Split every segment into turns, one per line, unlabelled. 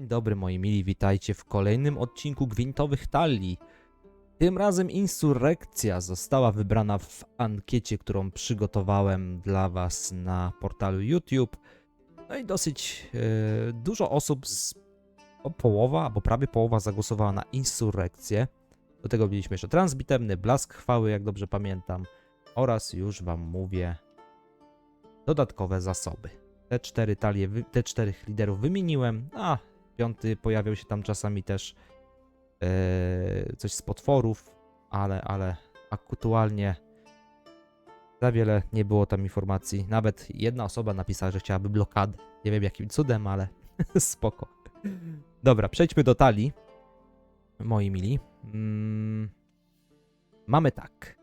Dzień dobry moi mili, witajcie w kolejnym odcinku Gwintowych Talii. Tym razem Insurrekcja została wybrana w ankiecie, którą przygotowałem dla was na portalu YouTube. No i dosyć e, dużo osób, z, o połowa albo prawie połowa zagłosowała na Insurrekcję. Do tego mieliśmy jeszcze Transbitewny, Blask Chwały, jak dobrze pamiętam, oraz już wam mówię dodatkowe zasoby. Te cztery talie, te czterech liderów wymieniłem, a piąty pojawiał się tam czasami też e, coś z potworów, ale, ale aktualnie za wiele nie było tam informacji. Nawet jedna osoba napisała, że chciałaby blokady. Nie wiem jakim cudem, ale spoko. Dobra, przejdźmy do talii. Moi mili. Mm, mamy tak.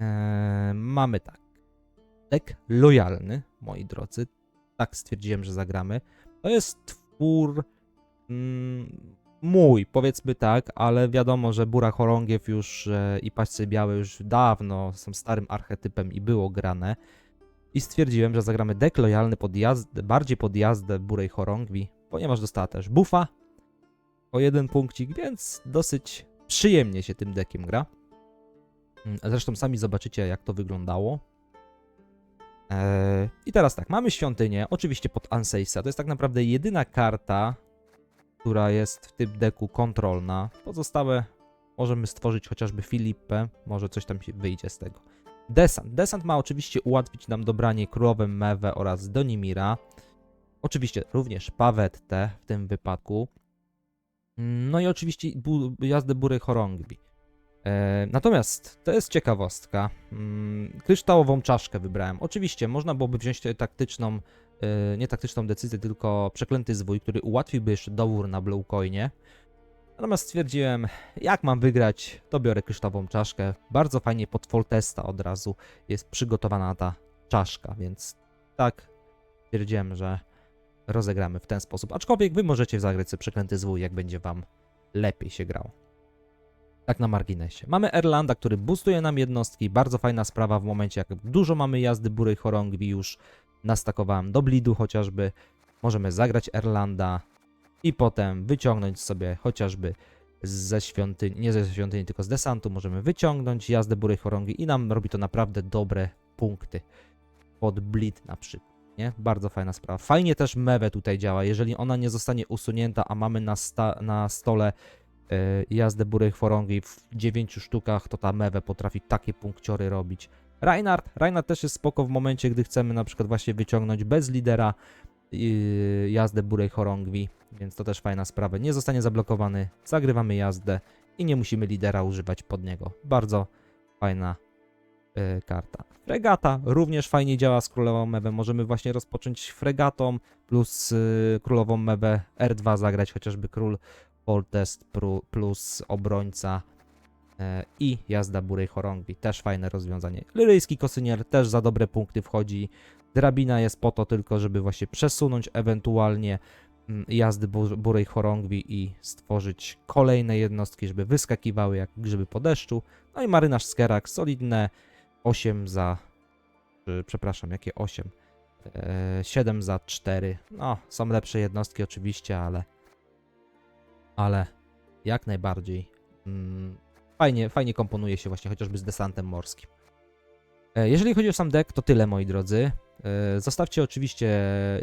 E, mamy tak. Dek lojalny, moi drodzy. Tak stwierdziłem, że zagramy. To jest twór mój, powiedzmy tak, ale wiadomo, że Bura Chorągiew już i Paźce Białe już dawno są starym archetypem i było grane. I stwierdziłem, że zagramy dek lojalny pod jazdę, bardziej pod jazdę Burej Chorągwi, ponieważ dostała też buffa o jeden punkcik, więc dosyć przyjemnie się tym dekiem gra. Mm, Zresztą sami zobaczycie, jak to wyglądało. Eee, I teraz tak, mamy świątynię, oczywiście pod Anseisa. To jest tak naprawdę jedyna karta, która jest w tym deku kontrolna. Pozostałe możemy stworzyć chociażby Filipę, może coś tam się wyjdzie z tego. Desant. Desant ma oczywiście ułatwić nam dobranie królowem Mewe oraz Donimira. Oczywiście również Pawettę w tym wypadku. No i oczywiście bu jazdę Bury Chorągwi. E, natomiast to jest ciekawostka. Mm, kryształową czaszkę wybrałem. Oczywiście można byłoby wziąć taktyczną, nie taktyczną decyzję, tylko przeklęty zwój, który ułatwiłby jeszcze dowór na Bluecoinie. Natomiast stwierdziłem, jak mam wygrać, to biorę kryształową czaszkę. Bardzo fajnie pod Foltesta od razu jest przygotowana ta czaszka, więc tak stwierdziłem, że rozegramy w ten sposób. Aczkolwiek wy możecie zagrać sobie przeklęty zwój, jak będzie wam lepiej się grało. Tak na marginesie. Mamy Erlanda, który boostuje nam jednostki. Bardzo fajna sprawa w momencie, jak dużo mamy jazdy Bury Chorągwi już nastakowałem do Blidu chociażby. Możemy zagrać Erlanda i potem wyciągnąć sobie chociażby ze świątyni, nie ze świątyni, tylko z desantu. Możemy wyciągnąć jazdę Bury Chorągwi i nam robi to naprawdę dobre punkty. Pod Blid na przykład. Nie? Bardzo fajna sprawa. Fajnie też Mewe tutaj działa. Jeżeli ona nie zostanie usunięta, a mamy na, na stole e, jazdę bury chorągi w 9 sztukach, to ta mewe potrafi takie punkciory robić. Reinhardt, Reinhardt też jest spoko w momencie, gdy chcemy na przykład właśnie wyciągnąć bez lidera yy, jazdę burej chorągwi, więc to też fajna sprawa. Nie zostanie zablokowany, zagrywamy jazdę i nie musimy lidera używać pod niego. Bardzo fajna yy, karta. Fregata również fajnie działa z królową mewę. Możemy właśnie rozpocząć fregatą plus yy, królową mewę R2 zagrać chociażby król Poltest plus obrońca i jazda Burej Chorągwi. Też fajne rozwiązanie. Lyryjski kosynier też za dobre punkty wchodzi. Drabina jest po to tylko, żeby właśnie przesunąć ewentualnie mm, jazdy Bu- Burej Chorągwi i stworzyć kolejne jednostki, żeby wyskakiwały jak grzyby po deszczu. No i marynarz Skerak, solidne 8 za... czy, Przepraszam, jakie 8? E, 7 za 4. No, są lepsze jednostki oczywiście, ale ale jak najbardziej mm, fajnie, fajnie komponuje się właśnie chociażby z desantem morskim. E, Jeżeli chodzi o sam deck, to tyle moi drodzy. E, Zostawcie oczywiście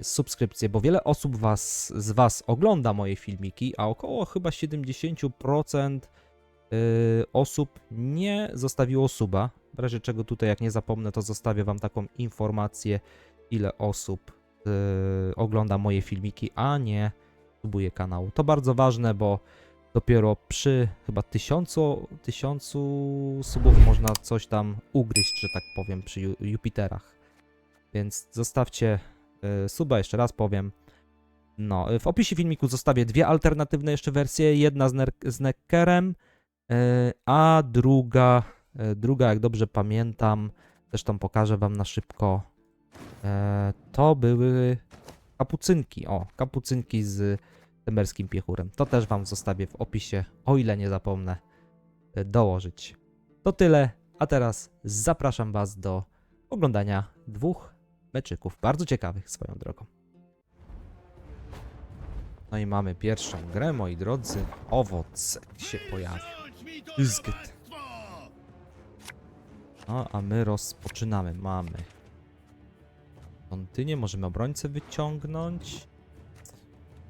subskrypcję, bo wiele osób was, z Was ogląda moje filmiki, a około chyba 70% e, osób nie zostawiło suba. W razie czego tutaj, jak nie zapomnę, to zostawię Wam taką informację, ile osób ogląda moje filmiki, a nie subuje kanału. To bardzo ważne, bo dopiero przy chyba tysiącu, tysiącu subów można coś tam ugryźć, że tak powiem, przy Ju- Jupiterach. Więc zostawcie y, suba, jeszcze raz powiem. No, y, w opisie filmiku zostawię dwie alternatywne jeszcze wersje. Jedna z, ner- z Neckerem, y, a druga, y, druga, jak dobrze pamiętam, zresztą pokażę wam na szybko. E, to były kapucynki. O, kapucynki z temerskim piechurem. To też Wam zostawię w opisie, o ile nie zapomnę e, dołożyć. To tyle, a teraz zapraszam Was do oglądania dwóch meczyków, bardzo ciekawych swoją drogą. No i mamy pierwszą grę, moi drodzy. Owoc się pojawił. Zbyt. No, a my rozpoczynamy. Mamy. Kontynie, możemy obrońcę wyciągnąć.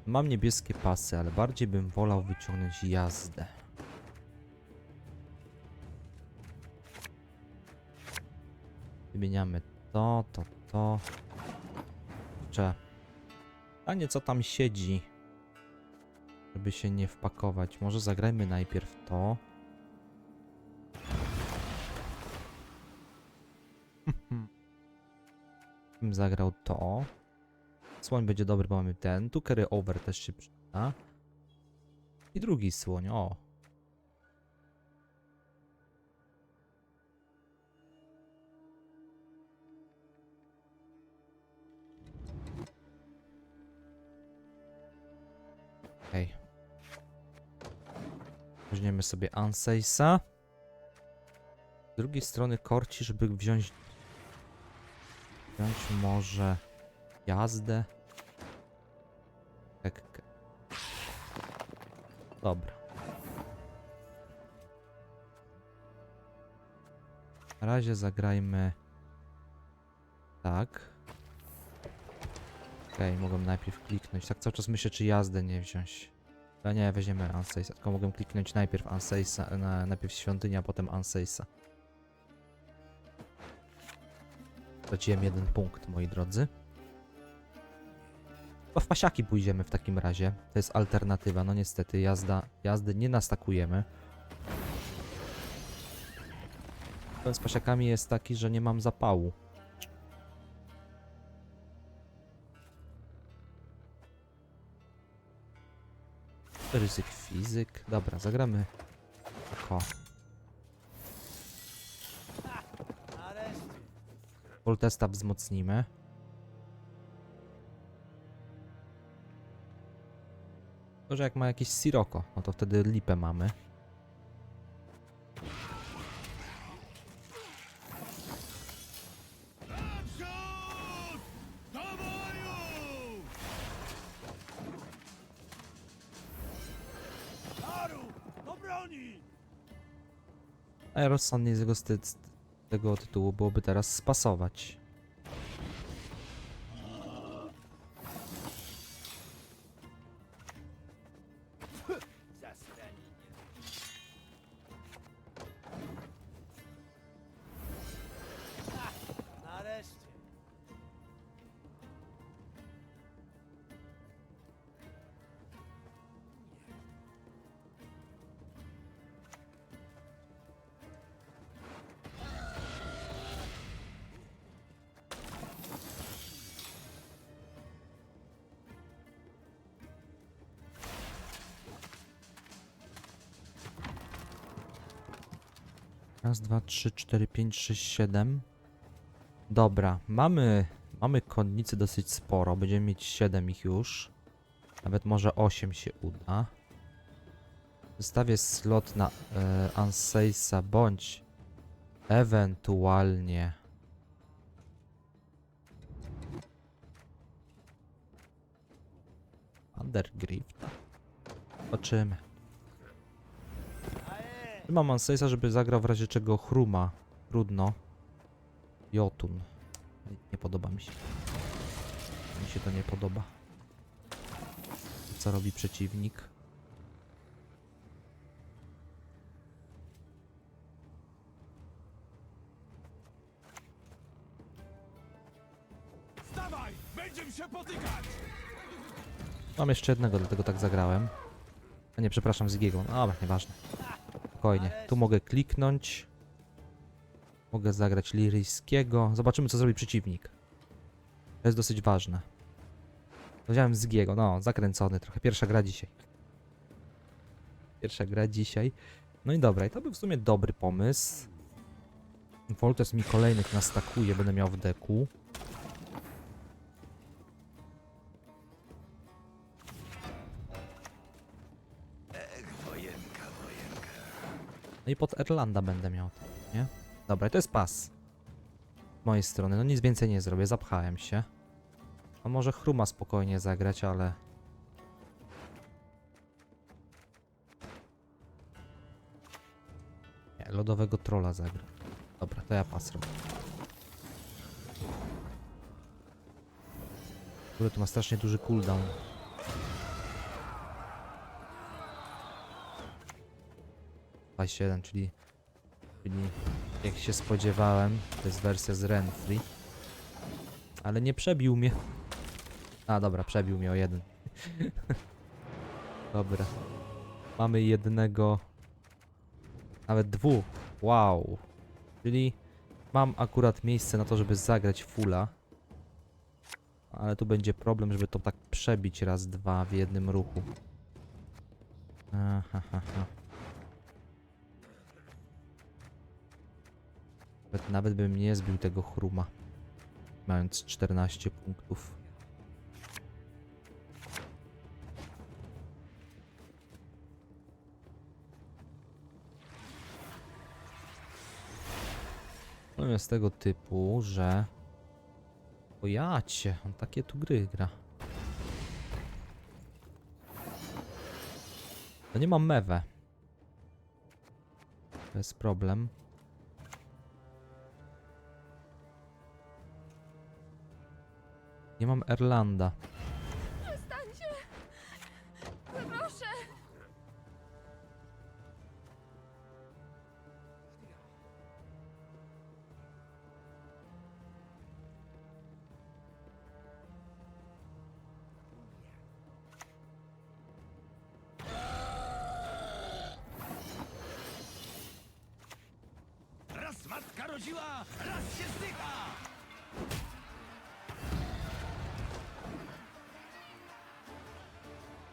Mam niebieskie pasy, ale bardziej bym wolał wyciągnąć jazdę. Wymieniamy to, to, to. Cze. A nie co tam siedzi. Żeby się nie wpakować. Może zagrajmy najpierw to. bym zagrał to. Słoń będzie dobry, bo mamy ten. Tu carry over też się przyda. I drugi słoń, o. Okej. Weźmiemy sobie Anseisa. Z drugiej strony korci, żeby wziąć Wziąć może jazdę. Lekkę. Dobra. Na razie zagrajmy tak. Okej, mogę najpierw kliknąć. Tak cały czas myślę, czy jazdę nie wziąć. Ale nie, weźmiemy Anseisa. Tylko mogę kliknąć najpierw Anseisa, na, najpierw świątynię, a potem Anseisa. Straciłem jeden punkt, moi drodzy. To w pasiaki pójdziemy w takim razie. To jest alternatywa. No niestety, jazda, jazdy nie nastakujemy. Ten z pasiakami jest taki, że nie mam zapału. Ryzyk fizyk. Dobra, zagramy. Tako. Voltesta wzmocnimy. To, że jak ma jakiś Siroko, no to wtedy lipę mamy. A rozsądniej z tego, z tego tytułu byłoby teraz spasować. Raz, dwa, trzy, cztery, pięć, sześć, siedem. Dobra, mamy, mamy konnicy dosyć sporo. Będziemy mieć 7 ich już. Nawet może 8 się uda. Wystawię slot na e, Anseisa bądź ewentualnie Undergrift. Zobaczymy. Mam Anseisa, żeby zagrał w razie czego Chruma. Trudno. Jotun. Nie- podoba mi się. Mi się to nie podoba. Co robi przeciwnik?
Stawaj! Będziemy się potykać!
Mam jeszcze jednego, dlatego tak zagrałem. A nie, przepraszam, Zgiego. No dobra, nieważne. Spokojnie. Tu mogę kliknąć. Mogę zagrać liryjskiego. Zobaczymy, co zrobi przeciwnik. To jest dosyć ważne. Wziąłem Zgiego, no, zakręcony trochę. Pierwsza gra dzisiaj. Pierwsza gra dzisiaj. No i dobra, i to był w sumie dobry pomysł. Voltes mi kolejnych nastakuje, będę miał w deku. No i pod Erlanda będę miał, nie? Dobra, to jest pas. Z mojej strony, no nic więcej nie zrobię, zapchałem się. A może Chruma spokojnie zagrać, ale... Nie, lodowego trola zagra. Dobra, to ja pas robię. W tu ma strasznie duży cooldown. Jeden, czyli, czyli jak się spodziewałem, to jest wersja z Renfree. Ale nie przebił mnie. A dobra, przebił mnie o jeden. dobra. Mamy jednego. Nawet dwóch. Wow. Czyli mam akurat miejsce na to, żeby zagrać fulla. Ale tu będzie problem, żeby to tak przebić raz, dwa w jednym ruchu. Aha, ha, Nawet, nawet bym nie zbił tego chruma. Mając 14 punktów. No jest tego typu, że... O jacie, on takie tu gry gra. No nie mam mewę. To jest problem. Nie mam Erlanda.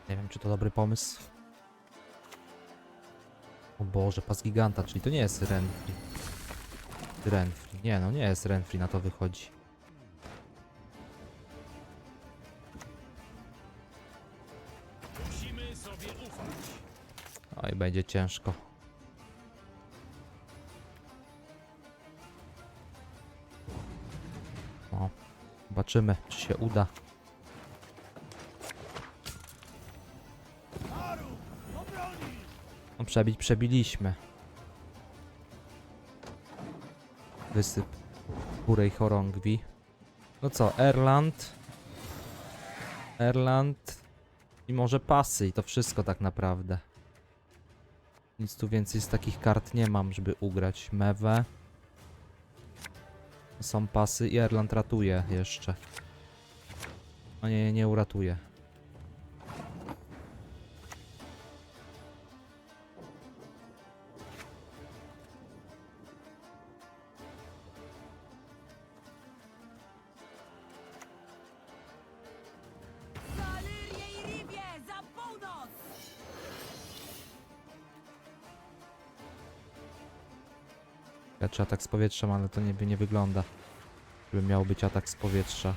Nie wiem, czy to dobry pomysł. O Boże, pas giganta, czyli to nie jest Renfree. Renfree. Nie, no nie jest Renfree, na to wychodzi.
Musimy sobie ufać.
Oj, będzie ciężko. No, zobaczymy, czy się uda. Przebić przebiliśmy. Wysyp Kurej Chorągwi. No co, Erland. Erland. I może pasy i to wszystko tak naprawdę. Nic tu więcej z takich kart nie mam, żeby ugrać. Mewę. Są pasy i Erland ratuje jeszcze. No nie, nie uratuje. Czy atak z powietrza, ale to nie, nie wygląda. Żeby miał być atak z powietrza.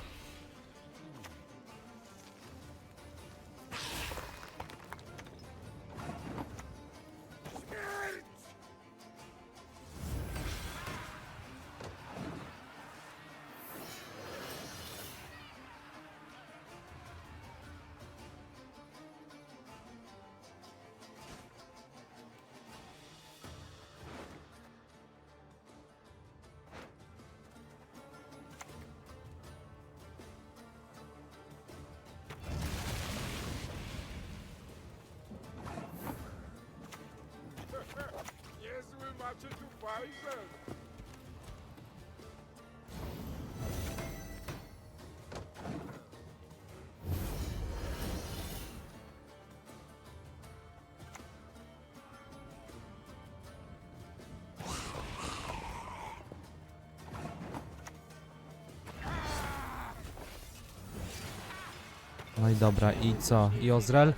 No i dobra, i co? I Ozrel?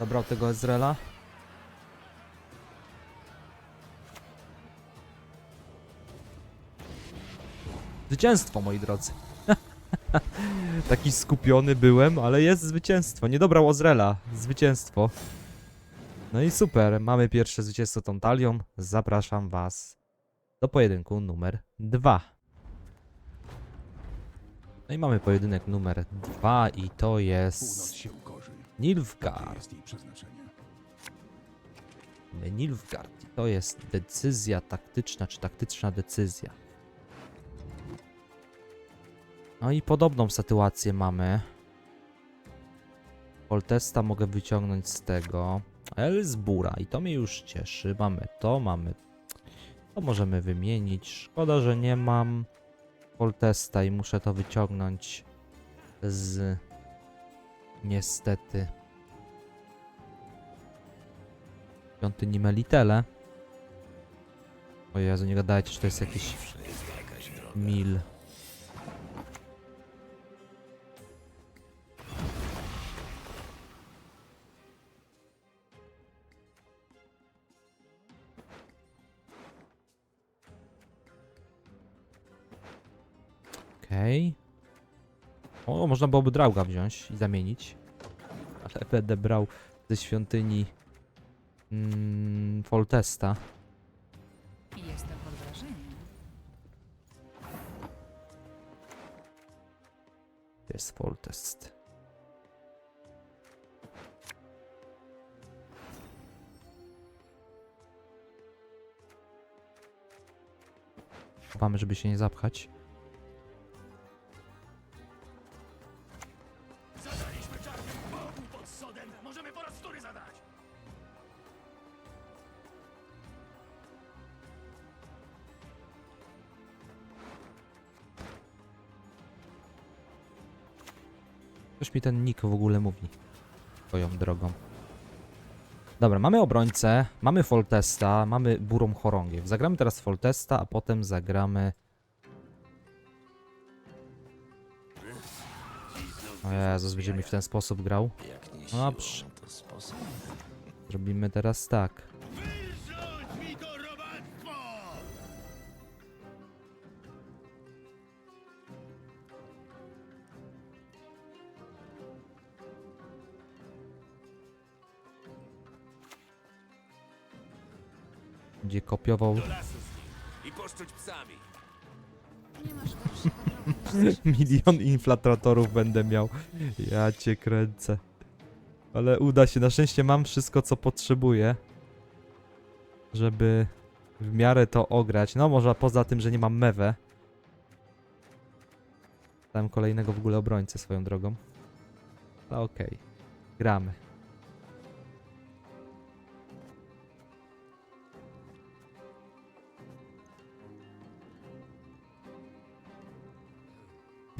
Dobrał tego Ezrela? Zwycięstwo, moi drodzy. Taki skupiony byłem, ale jest zwycięstwo. Nie dobrał Ozrela. Zwycięstwo. No i super. Mamy pierwsze zwycięstwo tą talią. Zapraszam was do pojedynku numer dwa. No i mamy pojedynek numer dwa i to jest Nilfgaard. Nilfgaard. To jest decyzja taktyczna, czy taktyczna decyzja. No i podobną sytuację mamy. Poltesta mogę wyciągnąć z tego. Elsbura i to mnie już cieszy. Mamy to, mamy to możemy wymienić. Szkoda, że nie mam Poltesta i muszę to wyciągnąć z niestety świątyni Melitele. O Jezu, nie gadajcie, że to jest jakiś mil. Okej. O, można byłoby Drauga wziąć i zamienić. Ale będę brał ze świątyni mm, Foltesta.
Jestem pod wrażeniem.
To jest Foltest. Chowamy, żeby się nie zapchać. Coś mi ten nick w ogóle mówi. Swoją drogą. Dobra, mamy obrońcę, mamy Foltesta, mamy Burą Chorągiew. Zagramy teraz Foltesta, a potem zagramy... O Jezus, będzie mi w ten sposób grał. No dobrze. Zrobimy teraz tak. Będzie kopiował.
I poszczuć psami.
Nie masz
Milion inflatratorów będę miał. Ja cię kręcę. Ale uda się. Na szczęście mam wszystko, co potrzebuję. Żeby w miarę to ograć. No, może poza tym, że nie mam mewę. Dałem kolejnego w ogóle obrońcę swoją drogą. No okej. Gramy.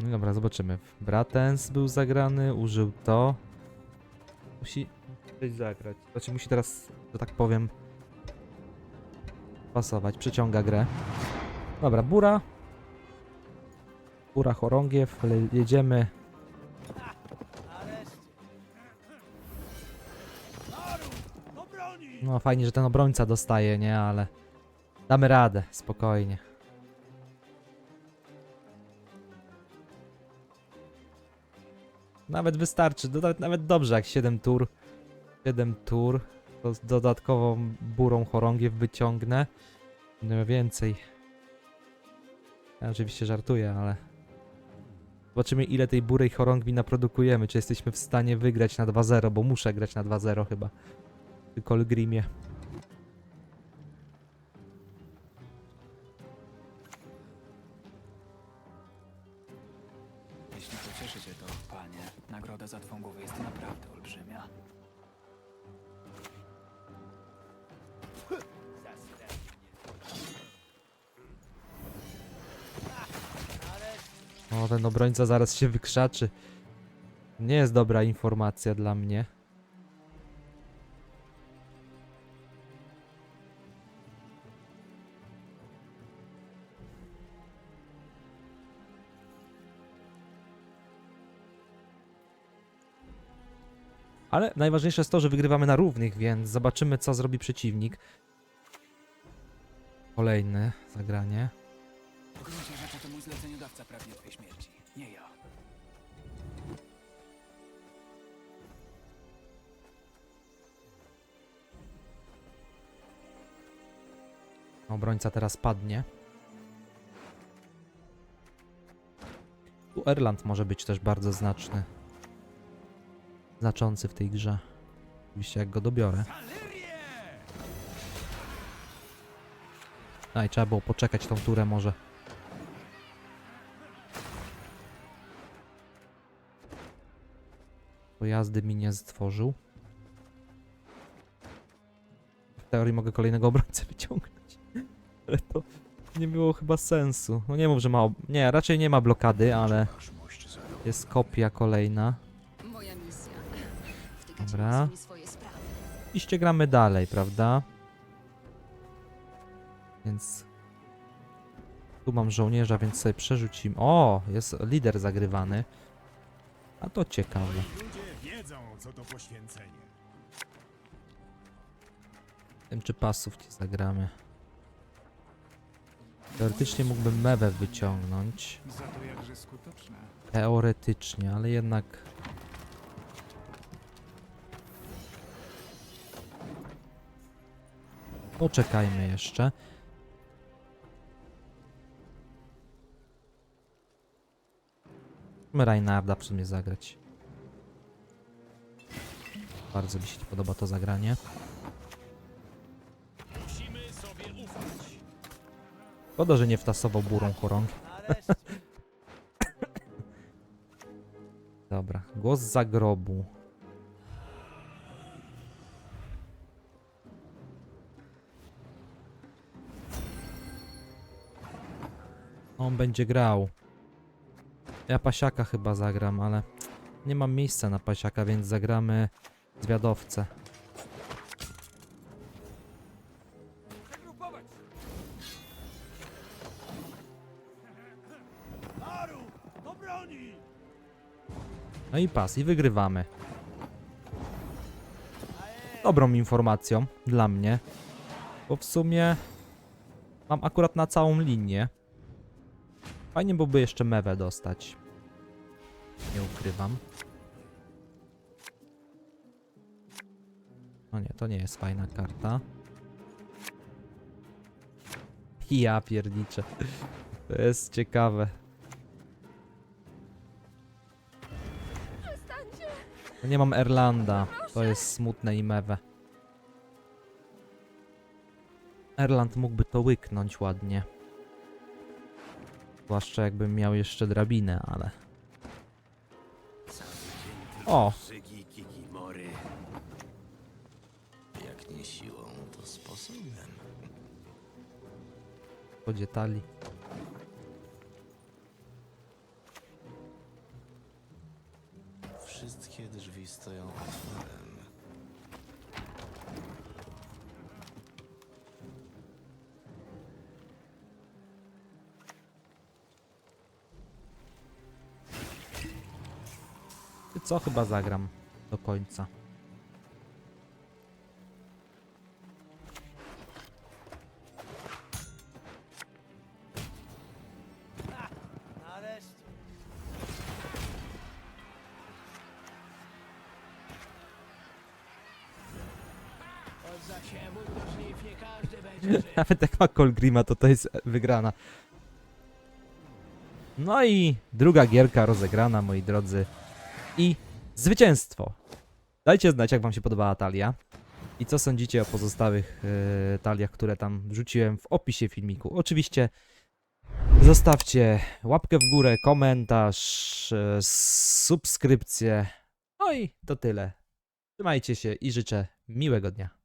No dobra, zobaczymy. Bratens był zagrany, użył to. Musi coś zagrać. Znaczy musi teraz, że tak powiem, pasować. Przeciąga grę. Dobra, Bura. Bura chorągiew, jedziemy. No fajnie, że ten obrońca dostaje, nie? Ale damy radę, spokojnie. Nawet wystarczy, doda- nawet dobrze jak 7 tur. 7 tur, to z dodatkową burą chorągiew wyciągnę. Będę miał więcej. Ja oczywiście żartuję, ale... Zobaczymy ile tej burej chorągwi naprodukujemy, czy jesteśmy w stanie wygrać na 2-0, bo muszę grać na 2-0 chyba. Przy Kolgrimie.
Pocieszy cię to, panie, nagroda za twą głowę jest naprawdę olbrzymia.
O, ten obrońca zaraz się wykrzaczy. Nie jest dobra informacja dla mnie. Ale najważniejsze jest to, że wygrywamy na równych, więc zobaczymy, co zrobi przeciwnik. Kolejne zagranie.
W gruncie rzeczy to mój zleceniodawca pragnie twojej śmierci, nie ja.
Obrońca teraz padnie. Tu Erland może być też bardzo znaczny. Znaczący w tej grze. Oczywiście jak go dobiorę. A i trzeba było poczekać tą turę może. Pojazdy mi nie stworzył. W teorii mogę kolejnego obrońcę wyciągnąć. Ale to nie było chyba sensu. No nie mów, że ma... Nie, raczej nie ma blokady, ale jest kopia kolejna. Dobra.
nosem w swoje sprawy.
I ściegramy dalej, prawda? Więc... Tu mam żołnierza, więc sobie przerzucimy. O, jest lider zagrywany. A to ciekawe.
Ludzie wiedzą, co to poświęcenie.
Nie wiem, czy pasów ci zagramy. Teoretycznie mógłbym mewę wyciągnąć.
Za to jakże skuteczne.
Teoretycznie, ale jednak... Poczekajmy jeszcze. Musimy Reinharda w sumie zagrać. Bardzo mi się podoba to zagranie. Szkoda, że nie wtasował burą chorągi. Dobra, głos zagrobu. On będzie grał. Ja pasiaka chyba zagram, ale nie mam miejsca na pasiaka, więc zagramy zwiadowcę. No i pas, i wygrywamy. Dobrą informacją dla mnie, bo w sumie mam akurat na całą linię. Fajnie byłoby jeszcze mewę dostać. Nie ukrywam. No nie, to nie jest fajna karta. Ja pierniczę. To jest ciekawe. No nie mam Erlanda. To jest smutne i mewe. Erland mógłby to łyknąć ładnie. Zwłaszcza jakbym miał jeszcze drabinę, ale... O!
Jak nie siłą, to sposobem.
Podzietali.
Wszystkie drzwi stoją otworem.
Co chyba zagram do końca. Nawet jak ma Colgrima, to to jest wygrana. No i druga gierka rozegrana, moi drodzy. I zwycięstwo. Dajcie znać, jak wam się podobała talia. I co sądzicie o pozostałych e, taliach, które tam wrzuciłem w opisie filmiku. Oczywiście zostawcie łapkę w górę, komentarz, e, subskrypcję. No i to tyle. Trzymajcie się i życzę miłego dnia.